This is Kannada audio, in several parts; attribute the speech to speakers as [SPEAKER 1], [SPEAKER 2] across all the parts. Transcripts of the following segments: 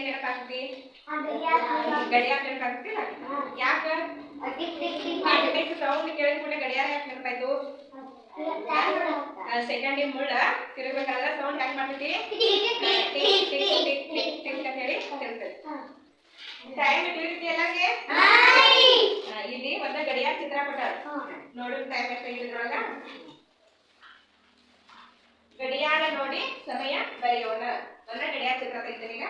[SPEAKER 1] ನೆನಪಾಗ್ತಿ ಗಡಿಯಾರ ನೆನಪಾಗ್ತಿಲ್ಲ ಯಾಕ? ಸೌಂಡ್ ಕೇಳಿದ ಕೂಡ ಗಡಿಯಾರ ಯಾಕೆ ನೆನಪಾಯ್ತು ಸೆಕೆಂಡ್ ಮುಳ್ಳ ತಿರುಗಬೇಕಾದ್ರೆ ಸೌಂಡ್ ಹೆಂಗ್ ಟಿಕ್ ಅಂತ ಹೇಳಿ ತಿರುಗ್ತದೆ ಟೈಮ್ ತಿಳಿತಿ ಎಲ್ಲಾಗೆ ಇಲ್ಲಿ ಒಂದ ಗಡಿಯಾರ ಚಿತ್ರ ಕೊಟ್ಟಾರ ನೋಡಿದ ಟೈಮ್ ಎಷ್ಟಾಗಿದೆ ಇದ್ರೊಳಗ ಗಡಿಯಾರ ನೋಡಿ ಸಮಯ ಬರೆಯೋಣ. ಒಂದ ಗಡಿಯಾರ ಚಿತ್ರ ತೆಗಿತೀನಿ ಈಗ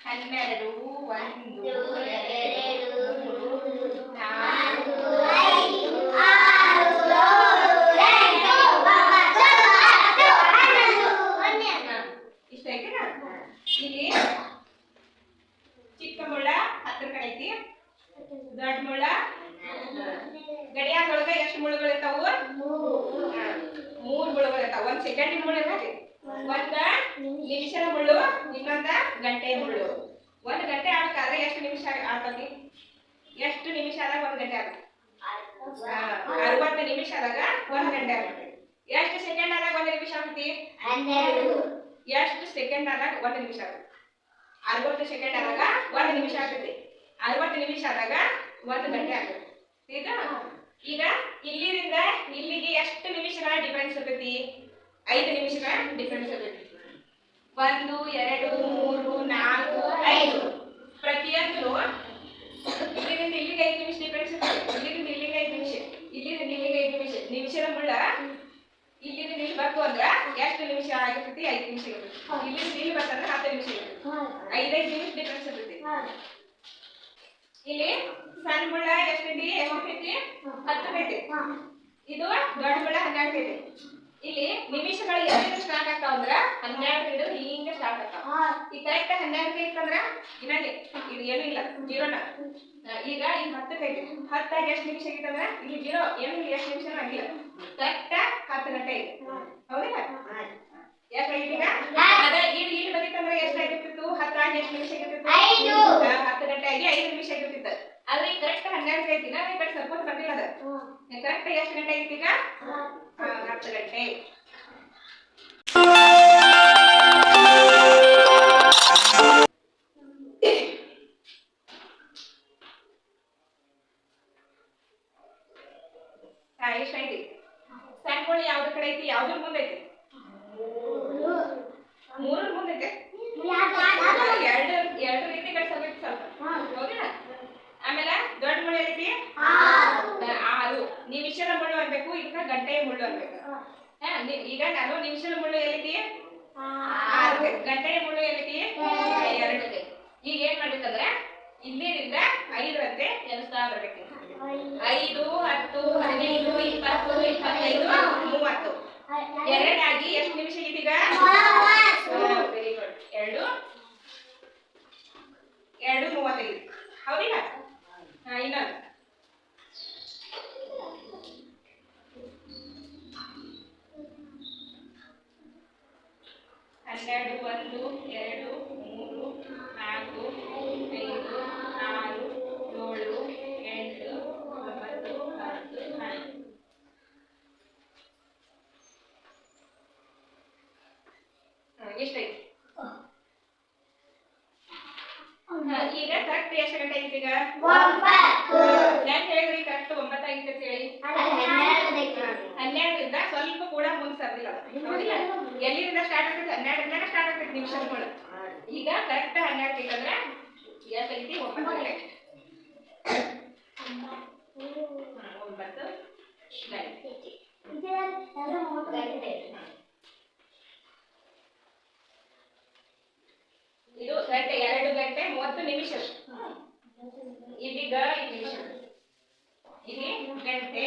[SPEAKER 1] ಹನ್ನೆರಡು ಒಂದು ಎರಡು ಮೂರು ನಾಲ್ಕು ಇಷ್ಟ ಐತಿನಾ ಇಲ್ಲಿ ಚಿಕ್ಕ ಮುಳ್ಳ ಹತ್ರ ಕಡೆ ಐತಿ ದೊಡ್ಡ ಮುಳ್ಳ? ಗಡಿಯಾದೊಳಗ ಎಷ್ಟು ಮುಳ್ಳುಗಳು ಇರ್ತಾವ? ಮೂರು ಮೂರ್ ಮುಳ್ಳುಗಳು ಇರ್ತಾವ. ಒಂದ್ ಸೆಕೆಂಡಿನ ಮುಳ್ಳು ಇರ್ತೈತಿ. ಒಂದ ನಿಮಿಷದ ಮುಳ್ಳು, ಇನ್ನೊಂದ ಗಂಟೆ ಮುಳ್ಳು. ಒಂದ್ ಗಂಟೆ ಆಗ್ಬೇಕಾದ್ರೆ ಎಷ್ಟು ನಿಮಿಷ ಆಗ್ತತಿ ಎಷ್ಟು ನಿಮಿಷ ಆದಾಗ ಒಂದ್ ಗಂಟೆ ಆಗ ಅರವತ್ತು ನಿಮಿಷ ಆದಾಗ ಒಂದ್ ಗಂಟೆ ಆಗುತ್ತೆ. ಎಷ್ಟು ಸೆಕೆಂಡ್ ಆದಾಗ ಒಂದ್ ನಿಮಿಷ ಆಗುತ್ತೆ? ಎಷ್ಟು ಸೆಕೆಂಡ್ ಆದಾಗ ಒಂದ್ ನಿಮಿಷ ಆಗುತ್ತೆ? ಅರವತ್ತು ಸೆಕೆಂಡ್ ಆದಾಗ ಒಂದ್ ನಿಮಿಷ ಆಗ್ತೈತಿ. ಅರವತ್ತು ನಿಮಿಷ ಆದಾಗ ಒಂದು ಗಂಟೆ ಆಗುತ್ತೆ. ಈಗ ಈಗ ಇಲ್ಲಿಂದ ಇಲ್ಲಿಗೆ ಎಷ್ಟು ನಿಮಿಷಗಳ ಡಿಫ್ರೆನ್ಸ್ ಇರ್ತೈತಿ? ಐದು ನಿಮಿಷಗಳ ಡಿಫ್ರೆನ್ಸ್ ಇರ್ತೈತಿ. ಒಂದು ಎರಡು ಮೂರು ನಾಲ್ಕು ಐದು. ಪ್ರತಿಯೊಂದು ಇಲ್ಲಿಂದ ಇಲ್ಲಿಗೆ ಐದು ನಿಮಿಷ ಡಿಫ್ರೆನ್ಸ್ ಇಲ್ಲಿಂದ ಇಲ್ಲಿಗೆ ಐದು ನಿಮಿಷ ಇಲ್ಲಿಂದ ಇಲ್ಲಿಗೆ ಐದು ನಿಮಿಷ. ನಿಮಿಷದ ಮುಳ್ಳ ಇಲ್ಲಿಂದ ಇಲ್ಲಿ ಬಂತು ಅಂದ್ರ ಎಷ್ಟು ನಿಮಿಷ ಆಗಿರ್ತೈತಿ? ಐದು ನಿಮಿಷ ಇರ್ತೈತಿ. ಇಲ್ಲಿಂದ ಇಲ್ಲಿ ಬರ್ತಂದ್ರೆ ಹತ್ತು ನಿಮಿಷ ಇರ್ತೈತಿ. ಐದೈದು ನಿಮಿಷ ಡಿಫ್ರೆನ್ಸ್ ಇರ್ತೈತಿ. ಇಲ್ಲಿ ಸಣ್ಣ ಮುಳ್ಳ ಎಷ್ಟು ಎಷ್ಟೈತಿ ಹತ್ತು ಐತಿ ಇದು ದೊಡ್ಡ ಮುಳ್ಳ ಹನ್ನೆರಡು ಐತಿ ಇಲ್ಲಿ ನಿಮಿಷಗಳು ಎಲ್ಲಿಂದ ಸ್ಟಾರ್ಟ್ ಆಗ್ತಾವ ಅಂದ್ರ ಹನ್ನೆರಡು ಹಿಡಿದು ಹಿಂಗ ಸ್ಟಾರ್ಟ್ ಆಗ್ತಾವ. ಈಗ ಕರೆಕ್ಟ್ ಹನ್ನೆರಡು ಐತಂದ್ರ ಇನ್ನಲ್ಲಿ ಇದು ಏನೂ ಇಲ್ಲ. ಜೀರೋನ ಈಗ ಈಗ ಹತ್ತಕ್ಕೆ ಐತಿ ಹತ್ತಾಗ ಎಷ್ಟು ನಿಮಿಷ ಆಗಿತ್ತಂದ್ರ ಇಲ್ಲಿ ಜೀರೋ ಏನು ಎಷ್ಟು ನಿಮಿಷ ಆಗಿಲ್ಲ. ಕರೆಕ್ಟ್ ಹತ್ತು ಗಂಟೆ ಐತಿ ಹೌದಿಲ್ಲ? ಯಾಕೆ ಈಗ? ಅದ ಇಲ್ಲಿ ಇಲ್ಲಿ ಬಂದಿತ್ತಂದ್ರ ಎಷ್ಟಾಗಿರ್ತಿತ್ತು ಹತ್ತಾಗ ಎಷ್ಟು ನಿಮಿಷ ಆಗಿರ್ತಿತ್ತು
[SPEAKER 2] ಐದು.
[SPEAKER 1] ಹಾ, ಹತ್ತು ಗಂಟೆ ಆಗಿ ಐದು ನಿಮಿಷ ಆಗಿರ್ತಿತ್ತು ಆದ್ರೆ ಈಗ ಕರೆಕ್ಟ್ ಹನ್ನೆರಡು ಐತಿ ನಾ ಈ ಕಡೆ ಸ್ವಲ್ಪ ಬಂದಿಲ್ಲ ಅದ ಕರೆಕ್ಟ್ ಎಷ್ಟು ಗಂಟೆ ಆಗೈತಿ ಈಗ ಹತ್ತು ಗಂಟೆ. ಹಾ ಎಷ್ಟೈತಿ ಸಣ್ಣ ಕೋಳಿ ಯಾವ್ದ್ರ ಕಡೆ ಐತಿ? ಯಾವ್ದ್ರ ಮುಂದೆ ಐತಿ? ಮೂರರ ಮುಂದೆ ಐತೆ? ಎರಡು ಎರಡು ರೀತಿ ಕಟ್ಸಬೇಕು ಸ್ವಲ್ಪ ಆಮೇಲೆ ದೊಡ್ಡ ಮುಳ್ಳು ಐತಿ ಆರು ನಿಮಿಷದ ಮುಳ್ಳು ಅನ್ಬೇಕು ಈಗ ಗಂಟೆಯ ಮುಳ್ಳು ಅನ್ಬೇಕು ಹಾ, ನಿ- ಈಗ ನಾನು ನಿಮಿಷದ ಮುಳ್ಳು ಎಲ್ಲಿದೆಯೇ ಗಂಟೆಯ ಮುಳ್ಳು ಎಲ್ಲಿದೆಯೇ ಎರಡು. ಈಗ ಏನ್ ಮಾಡ್ಬೇಕಂದ್ರೆ ಇಲ್ಲಿಂದ ಐದರಂತೆ ಎಣಿಸ್ತಾ ಬರ್ಬೇಕು. ಐದು ಹತ್ತು ಹದಿನೈದು ಇಪ್ಪತ್ತು ಇಪ್ಪತ್ತೈದು ಮೂವತ್ತು. ಎರಡಾಗಿ ಎಷ್ಟು ನಿಮಿಷ ಇದೀಗ ವೆರಿ ಗುಡ್ ಎರಡು ಎರಡು ಮೂವತ್ತೈದು ಹೌದಿಲ್ಲ ಹಾ ಇನ್ನೊಂದು ಹನ್ನೆರಡು ಒಂದು ಎರಡು ಮೂರು ನಾಲ್ಕು ಐದು ಆರು ಏಳು ಎಂಟು ಒಂಬತ್ತು ಹತ್ತು ಹನ್ನೊಂದು ಎಷ್ಟಾಯ್ತು? ಈಗ ಕರೆಕ್ಟ್ ಎಷ್ಟು ಗಂಟೆ ಐತಿ ಈಗ? ನಾನು ಹೇಳಿದ್ರಿ ಕರೆಕ್ಟ್ ಅಂತ ಹೇಳಿ ಹನ್ನೆರಡರಿಂದ ಸ್ವಲ್ಪ ಕೂಡ ಮುಂದೆ ಸರ್ದಿಲ್ಲ ಎಲ್ಲಿಂದ ಸ್ಟಾರ್ಟ್ ಆಗ್ತೈತೆ ಹನ್ನೆರಡರಿಂದ ಸ್ಟಾರ್ಟ್ ಆಗ್ತೈತೆ ನಿಮಿಷಗಳು ಈಗ ಕರೆಕ್ಟ್ ಹನ್ನೆರಡು ಬೇಕಂದ್ರೆ ಒಂಬತ್ತು ಗಂಟೆ ಹಾ, ಒಂಬತ್ತು ಗಂಟೆ ಇದು ಗಂಟೆ ಎರಡು ಗಂಟೆ ಮೂವತ್ತು ನಿಮಿಷ. ಇದೀಗ ನಿಮಿಷ. ಇಲ್ಲಿ ಗಂಟೆ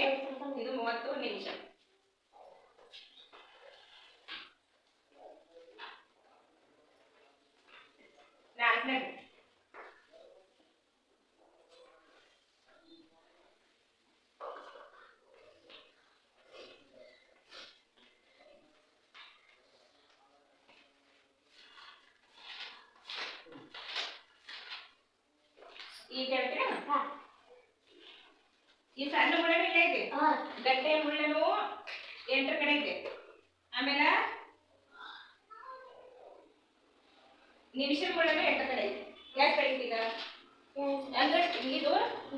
[SPEAKER 1] ಇದು ಮೂವತ್ತು ನಿಮಿಷ. ನಾಲ್ಕನೇ ಈಗ ಹೇಳ್ತೀರಾ ಈ ಸಣ್ಣ ಮುಳ್ಳನು ಇಲ್ಲೇ ಐತಿ ಗಂಟೆ ಮುಳ್ಳನು ಎಂಟರ ಕಡೆ ಐತೆ ಆಮೇಲೆ ನಿಮಿಷದ ಮುಳ್ಳನು ಎಂಟ ಕಡೆ ಐತಿ ಎಷ್ಟು ಐತಿ ಈಗ ಅಂದ್ರೆ ಇದು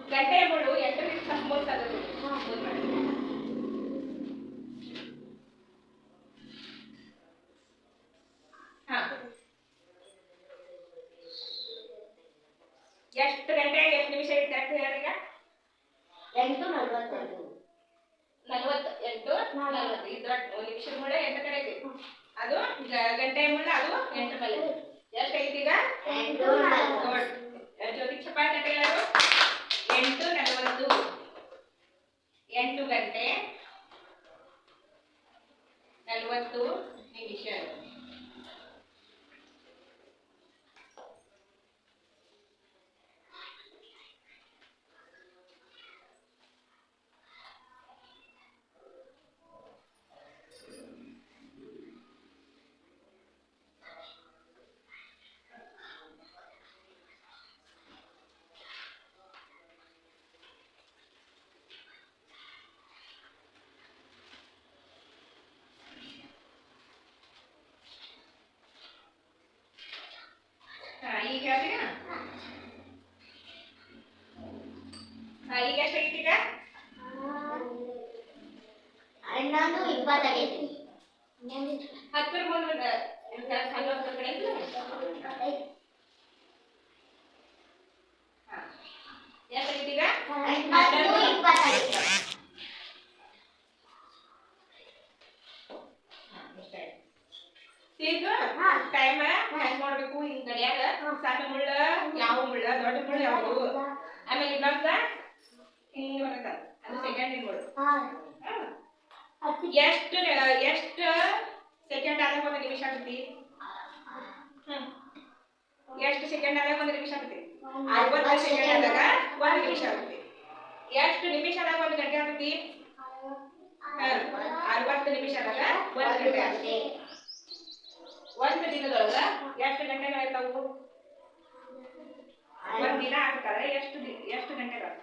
[SPEAKER 1] ಗಂಟೆ ಮುಳ್ಳು ಎಂಟರಿಂದ. ಹಾ. ಎಷ್ಟು ಗಂಟೆ ಎಷ್ಟು ನಿಮಿಷ ಕರೆಕ್ಟ್ ಹೇಳಿ ಈಗ.
[SPEAKER 2] ಎಂಟು ನಲ್ವತ್ತೈದು
[SPEAKER 1] ನಲ್ವತ್ತು ಎಂಟು ನಲ್ವತ್ತು. ಇದ್ರ ನಿಮಿಷದ ಮುಳ್ಳ ಎಂಟು ಕಡೆ ಐತಿ ಅದು ಗಂಟೆ ಮುಳ್ಳ ಅದು ಎಂಟು ಮೇಲೆ. ಎಷ್ಟು ಐತಿ ಈಗ?
[SPEAKER 2] ಎಂಟು
[SPEAKER 1] ಚಪಾತಿ ತಟ್ಟೆ ಎಂಟು ನಲವತ್ತು. ಎಂಟು ಗಂಟೆ. ನಲವತ್ತು ನಿಮಿಷ ಹಾ ಈಗ ಹೇಳ್ತೀರಾ ಹಾ ಈಗ ಎಷ್ಟು ಐತಿ ಈಗ
[SPEAKER 2] ಹನ್ನೊಂದು ಇಪ್ಪತ್ತೈದು.
[SPEAKER 1] ಹತ್ತರ ಮುಂದೆ ಹನ್ನೊಂದು ಕಡೆ ಐತಿ ಹಾ. ಎಷ್ಟು ಐತಿ ಈಗ
[SPEAKER 2] ಹನ್ನೊಂದು ಇಪ್ಪತ್ತೈದು
[SPEAKER 1] ಈಗ ಟೈಮ್ ಹೆಂಗ್ ನೋಡ್ಬೇಕು ಹಿಂಗ್ ಗಡಿಯಾಗ ಸಣ್ಣ ಮುಳ್ಳ ಯಾವ ಮುಳ್ಳ ದೊಡ್ಡ ಮುಳ್ಳ ಯಾವುದು ಆಮೇಲೆ ಇನ್ನೊಂದ ಹಿಂಗ್ ಬರತ್ತ ಅದು ಸೆಕೆಂಡ್ ಮುಳ್ಳು. ಎಷ್ಟು ಎಷ್ಟು ಸೆಕೆಂಡ್ ಆದಾಗ ಒಂದು ನಿಮಿಷ ಆಗ್ತೈತಿ? ಹ್ಮ್. ಎಷ್ಟು ಸೆಕೆಂಡ್ ಆದಾಗ ಒಂದು ನಿಮಿಷ ಆಗ್ತೈತಿ? ಅರವತ್ತು ಸೆಕೆಂಡ್ ಆದಾಗ ಒಂದು ನಿಮಿಷ ಆಗುತ್ತೆ. ಎಷ್ಟು ನಿಮಿಷ ಆದಾಗ ಒಂದು ಗಂಟೆ ಆಗುತ್ತೆ. ಅರವತ್ತು ನಿಮಿಷ ಆದಾಗ ಒಂದು ಗಂಟೆ ಆಗುತ್ತೆ. ಒಂದು ದಿನದೊಳಗ ಎಷ್ಟು ಗಂಟೆಗಳಿರ್ತಾವು ದಿನ ಆಗ್ಬೇಕಾದ್ರೆ ಎಷ್ಟು ಎಷ್ಟು ಗಂಟೆಗಳು?